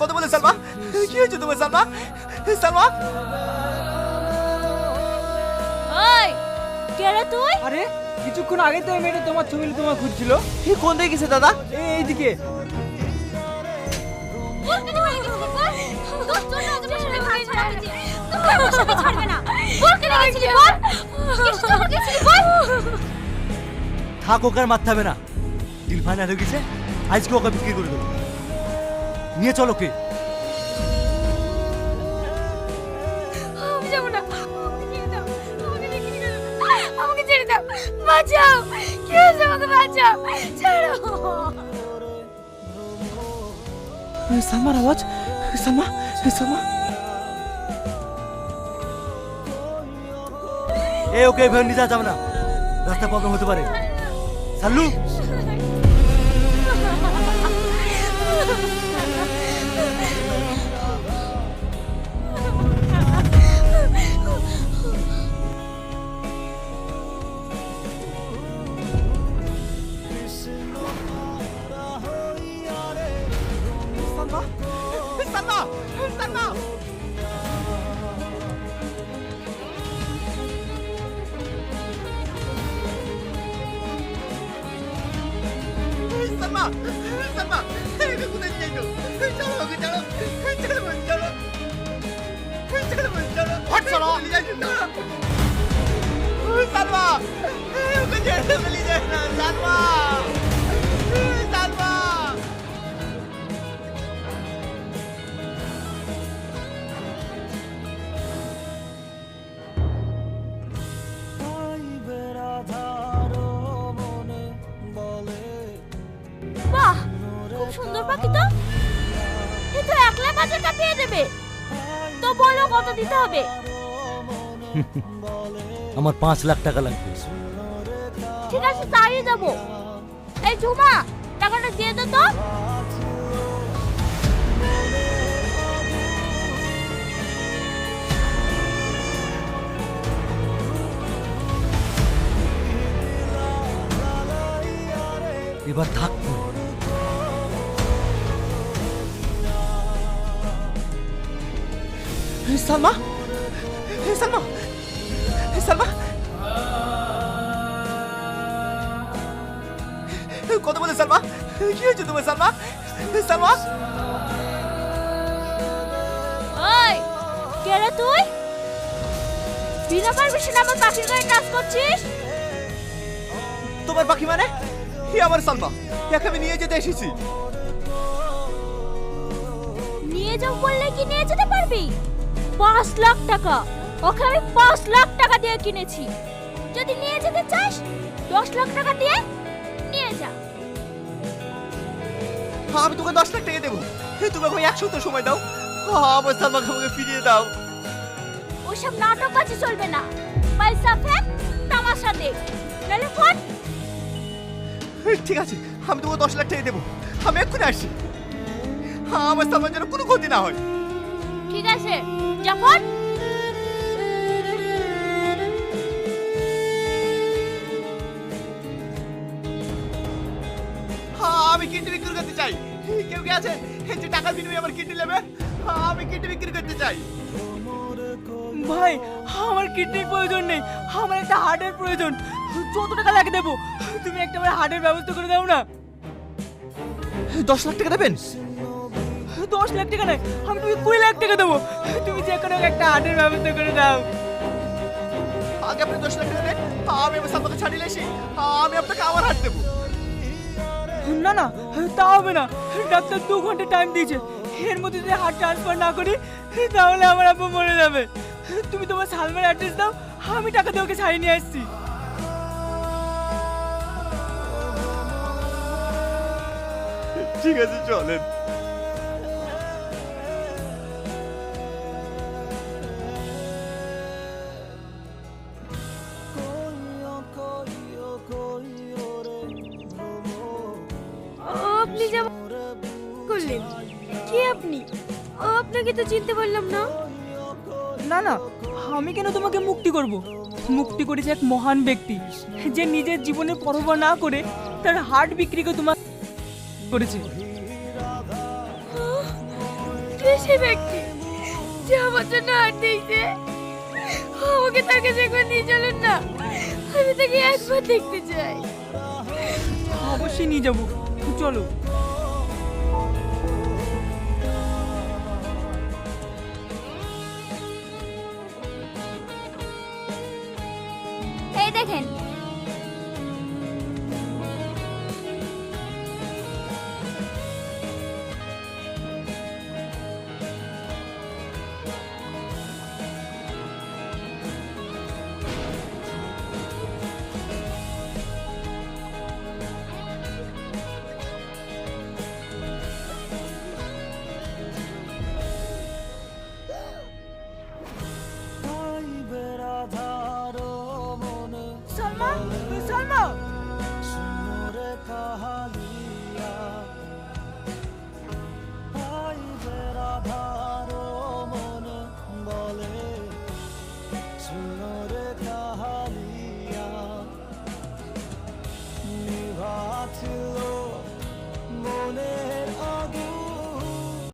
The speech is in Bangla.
কথা বলে সালমা? কি হয়েছে তোমার সালমা? সালমা? ওই কে তুই? আরে কিছুক্ষণ আগে তো এই মেয়েটা তোমার ছবি তোমার খুঁজছিল। এই কোন দিকে গেছে দাদা? এইদিকে। থাক ওকে আর মারতে হবে না। ডিল ফাইনাল হয়ে গেছে আজকে ওকে বিক্রি করে দেবো। নিয়ে চলো কে? বাঁচাও। কি হয়েছে আমাকে বাঁচাও? ছাড়ো। সালমার আওয়াজ সালমা সালমা এ ওকে এভাবে নিয়ে যাওয়া যাবে না। রাস্তা প্রবলেম হতে পারে। সাল্লু! সালমা সালমা সালমা একে কোথায় নিয়ে যাইছো চলো ওকে চলো চলো বোন, চলো চলো বোন, চলো হট চলো নিয়ে যাইছো চলো খুব সুন্দর পাখি তো? এ তো এক লাখ হাজারটা পেয়ে দেবে। তো বলো কত দিতে হবে? আমার পাঁচ লাখ টাকা লাগবে। ঠিক আছে তাই দেবো এই ঝুমা টাকাটা দিয়ে দে তো। এবার থাকব সালমা সালমা সালমা কথা বলে সালমা? কি হয়েছে তোমার সালমা? সালমা? ওই কে তুই? বিনা পারমিশনে আমার পাখির গায়ে টাচ করছিস? তোমার পাখি মানে? হে আমার সালমা একে আমি নিয়ে যেতে এসেছি। নিয়ে যাও বললে কি নিয়ে যেতে পারবি? পাঁচ লাখ টাকা। ওকে আমি পাঁচ লাখ টাকা দিয়ে কিনেছি। যদি নিয়ে যেতে চাস দশ লাখ টাকা দিয়ে নিয়ে যা। হ্যাঁ আমি তোকে দশ লাখ টাকা দেবো। তুমি আমাকে এক সপ্তাহ সময় দাও। আমার সালমাকে আমাকে ফিরিয়ে দাও। ওসব নাটক কাছে চলবে না। পয়সা ফেক তামাশা দেখ নাহলে ফোন। ঠিক আছে আমি তোমাকে দশ লাখ টাকা দেবো। আমি এক্ষুনি হ্যাঁ আমার সালমার যেন কোনো ক্ষতি না হয়। ঠিক আছে। ফোন হ্যাঁ আমি কিডনি বিক্রি করতে চাই। কেউ কি আছে? যে টাকার বিনিময়ে আমার কিডনি নেবে? হ্যাঁ আমি কিডনি বিক্রি করতে চাই। ভাই আমার কিডনির প্রয়োজন নেই। আমার একটা হার্টের প্রয়োজন। যত টাকা লাগে দেবো। তুমি একটা আমার হার্টের ব্যবস্থা করে দাও না। দশ লাখ টাকা দেবেন? দশ লাখ টাকা নয় আমি তুমি কুড়ি লাখ টাকা দেবো। তুমি যে কোনো একটা হার্টের ব্যবস্থা করে দাও। আগে আপনি দশ লাখ টাকা দেন হ্যাঁ, আমি আমার সালমাকে ছাড়িয়ে এসি আমি আপনাকে আমার হাত দেবো। না না তা হবে না। ডাক্তার দু ঘণ্টা টাইম দিয়েছে। এর মধ্যে যদি হার্ট ট্রান্সফার না করি তাহলে আমার আব্বু মরে যাবে। তুমি তোমার সালমার অ্যাড্রেস দাও আমি টাকা দিয়ে ওকে ছাড়িয়ে নিয়ে আসছি। ঠিক আছে চলেন। আপনি যেমন করলেন কে আপনি? আপনাকে তো চিনতে পারলাম না। না না আমি কেন তোমাকে মুক্তি করব? মুক্তি করেছে এক মহান ব্যক্তি যে নিজের জীবনের পরোয়া না করে তার হার্ট বিক্রি করে তোমার করেছে কে সে ব্যক্তি যে আমার জন্য হাত দিয়েছে? আমাকে তার কাছে নিয়ে চলুন না। আমি তাকে একবার দেখতে চাই। অবশ্যই নিয়ে যাব। চলো এই দেখেন